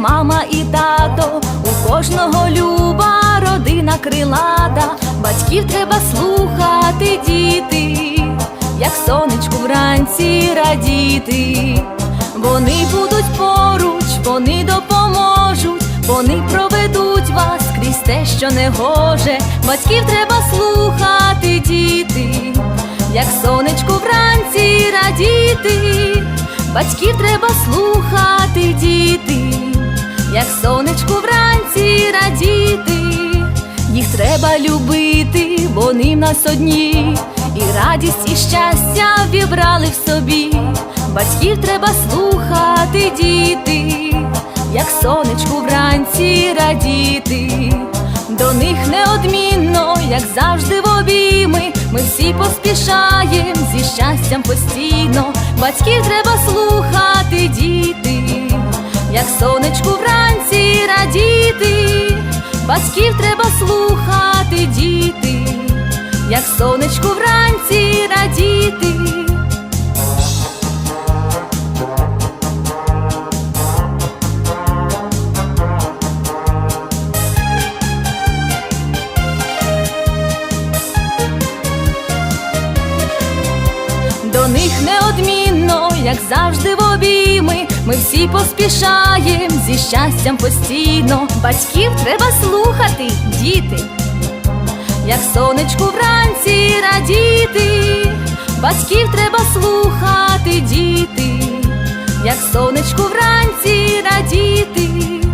мама і тато, у кожного люба родина крилата, батьків треба слухати, діти, як сонечку вранці радіти. Вони будуть поруч, вони допоможуть, вони проведуть вас крізь те, що не гоже. Батьків треба слухати, діти, як сонечку вранці радіти. Батьків треба слухати, діти, як сонечку вранці радіти. Їх треба любити, вони в нас одні, і радість, і щастя вібрали в собі. Батьків треба слухати, діти, як сонечку вранці радіти. До них неодмінно, як завжди в обійми, ми всі поспішаєм зі щастям постійно. Батьків треба слухати, діти, як сонечку вранці радіти. Батьків треба слухати, діти, як сонечку вранці радіти. Завжди в обійми, ми всі поспішаєм зі щастям постійно. Батьків треба слухати, діти, як сонечку вранці радіти. Батьків треба слухати, діти, як сонечку вранці радіти.